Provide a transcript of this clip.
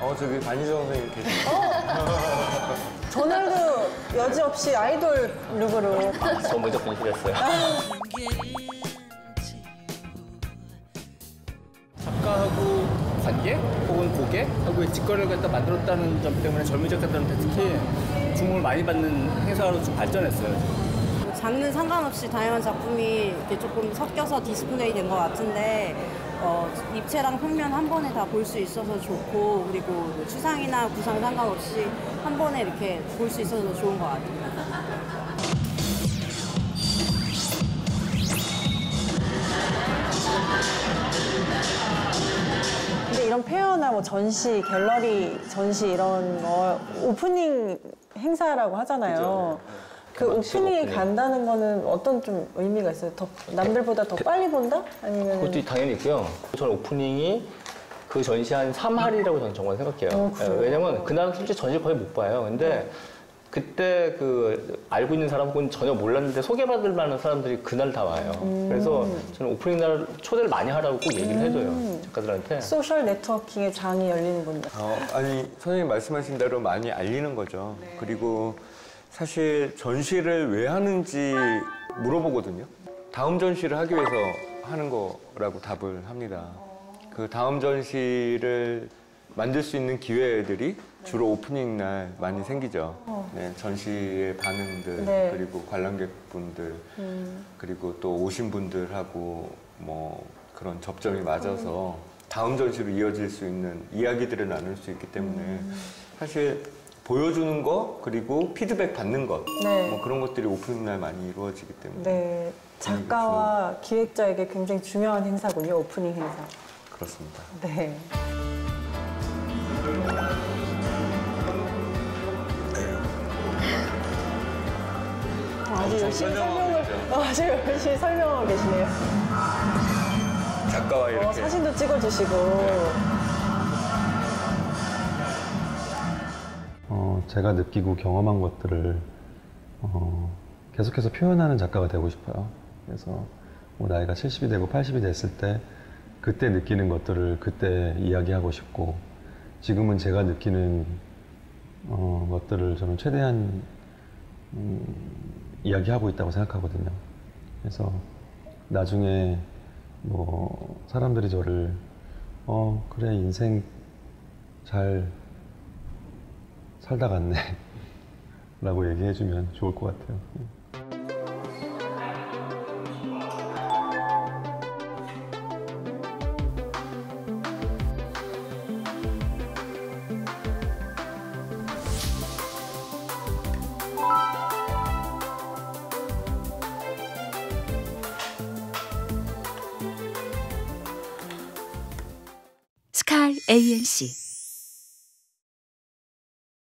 어 저기 반희정 선생님 계시네. 전날도 여지없이 아이돌 룩으로 저 먼저 분실했어요. 관객 혹은 고객 하고의 직거래를 갖다 만들었다는 점 때문에 젊은 작가들한테 특히 주목을 많이 받는 행사로 좀 발전했어요. 장르 상관없이 다양한 작품이 이렇게 조금 섞여서 디스플레이 된 것 같은데 어, 입체랑 평면 한 번에 다 볼 수 있어서 좋고 그리고 뭐 추상이나 구상 상관없이 한 번에 이렇게 볼 수 있어서 좋은 것 같아요. 페어나 뭐 전시, 갤러리 전시 이런 거 오프닝 행사라고 하잖아요. 그 오프닝에 오프닝. 간다는 거는 어떤 좀 의미가 있어요? 더 남들보다 더 빨리 본다? 아니면 그것도 당연히 있고요. 저는 오프닝이 그 전시 한 3할이라고 저는 정말 생각해요. 어? 예, 왜냐면 그날 솔직히 전시 거의 못 봐요. 근데 그때 그 알고 있는 사람 혹은 전혀 몰랐는데 소개받을 만한 사람들이 그날 다 와요. 그래서 저는 오프닝 날 초대를 많이 하라고 꼭 얘기를 해줘요. 작가들한테. 소셜 네트워킹의 장이 열리는군요. 어, 아니 선생님 말씀하신 대로 많이 알리는 거죠. 그리고 사실 전시를 왜 하는지 물어보거든요. 다음 전시를 하기 위해서 하는 거라고 답을 합니다. 그 다음 전시를 만들 수 있는 기회들이 주로 오프닝 날 많이 생기죠. 네, 전시의 반응들 네. 그리고 관람객분들 그리고 또 오신 분들하고 뭐 그런 접점이 맞아서 다음 전시로 이어질 수 있는 이야기들을 나눌 수 있기 때문에 사실 보여주는 거 그리고 피드백 받는 것 네. 뭐 그런 것들이 오프닝 날 많이 이루어지기 때문에 네. 작가와 기획자에게 굉장히 중요한 행사군요, 오프닝 행사. 그렇습니다. 네. 아주 열심히 설명을, 어, 아주 열심히 설명하고 계시네요. 작가와 어, 이렇게 사진도 찍어주시고. 어, 제가 느끼고 경험한 것들을 어, 계속해서 표현하는 작가가 되고 싶어요. 그래서 뭐 나이가 70이 되고 80이 됐을 때 그때 느끼는 것들을 그때 이야기하고 싶고 지금은 제가 느끼는 어, 것들을 저는 최대한 음, 이야기하고 있다고 생각하거든요. 그래서 나중에 뭐 사람들이 저를 어 그래 인생 잘 살다 갔네. 라고 얘기해주면 좋을 것 같아요. 스카이 ANC